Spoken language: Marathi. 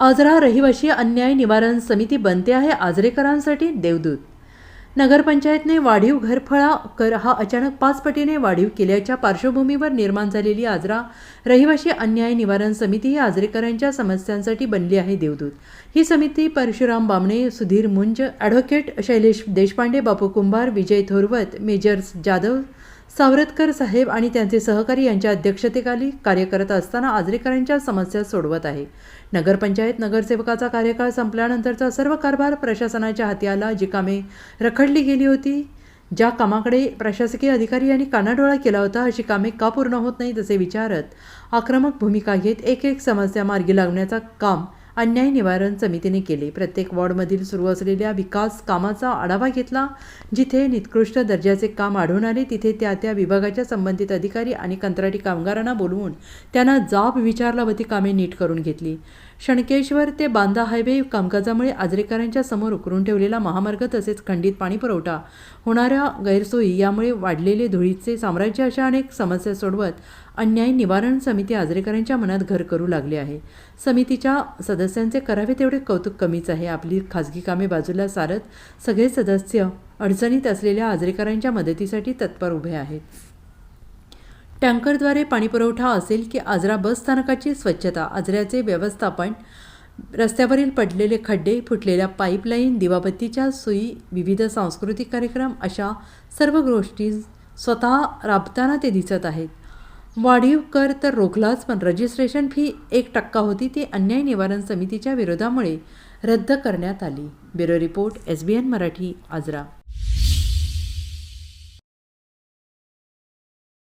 आजरा रहिवाशी अन्याय निवारण समिती बनते आहे आजरेकरांसाठी देवदूत. नगरपंचायतने वाढीव घरफळा कर हा अचानक पाच पटीने वाढीव केल्याच्या पार्श्वभूमीवर निर्माण झालेली आजरा रहिवाशी अन्याय निवारण समिती ही आजरेकरांच्या समस्यांसाठी बनली आहे देवदूत. ही समिती परशुराम बामणे सुधीर मुंज ॲडव्होकेट शैलेश देशपांडे बापू कुंभार विजय थोरवत मेजर्स जाधव सावरतकर साहेब आणि त्यांचे सहकारी यांच्या अध्यक्षतेखाली कार्य करत असताना आजरेकरांच्या समस्या सोडवत आहे. नगरपंचायत नगरसेवकाचा कार्यकाळ संपल्यानंतरचा सर्व कारभार प्रशासनाच्या हाती आला जी कामे रखडली गेली होती. ज्या कामाकडे प्रशासकीय अधिकारी यांनी कानाडोळा केला होता अशी कामे का पूर्ण होत नाही तसे विचारत आक्रमक भूमिका घेत एक एक समस्या मार्गी लागण्याचा काम अन्याय निवारण समितीने केले. प्रत्येक वॉर्डमधील सुरू असलेल्या विकास कामाचा आढावा घेतला जिथे निकृष्ट दर्जाचे काम आढळून आले तिथे त्या त्या विभागाच्या संबंधित अधिकारी आणि कंत्राटी कामगारांना बोलवून त्यांना जाब विचारला व ती कामे नीट करून घेतली. शणकेश्वर ते बांदा हायवे कामकाजामुळे आजरेकरांच्या समोर उकरून ठेवलेला महामार्ग तसेच खंडित पाणीपुरवठा होणाऱ्या गैरसोयी यामुळे वाढलेले धुळीचे साम्राज्य अशा अनेक समस्या सोडवत अन्याय निवारण समिती आजरेकरांच्या मनात घर करू लागली आहे. समितीच्या सदस्य सदस्यांचे करावे तेवढे कौतुक कमीच आहे. आपली खाजगी कामे बाजूला सारत सगळे सदस्य अडचणीत असलेल्या आजरेकरांच्या मदतीसाठी तत्पर उभे आहेत. टँकरद्वारे पाणीपुरवठा असेल की आजरा बस स्थानकाची स्वच्छता आजऱ्याचे व्यवस्थापन रस्त्यावरील पडलेले खड्डे फुटलेल्या पाईपलाईन दिवाबत्तीच्या सोयी विविध सांस्कृतिक कार्यक्रम अशा सर्व गोष्टी स्वतः राबताना ते दिसत आहेत. वाढीव कर तर रोखलाच पण रजिस्ट्रेशन फी एक टक्का होती ती अन्याय निवारण समितीच्या विरोधामुळे रद्द करण्यात आली. Bureau report S B N Marathi Ajara.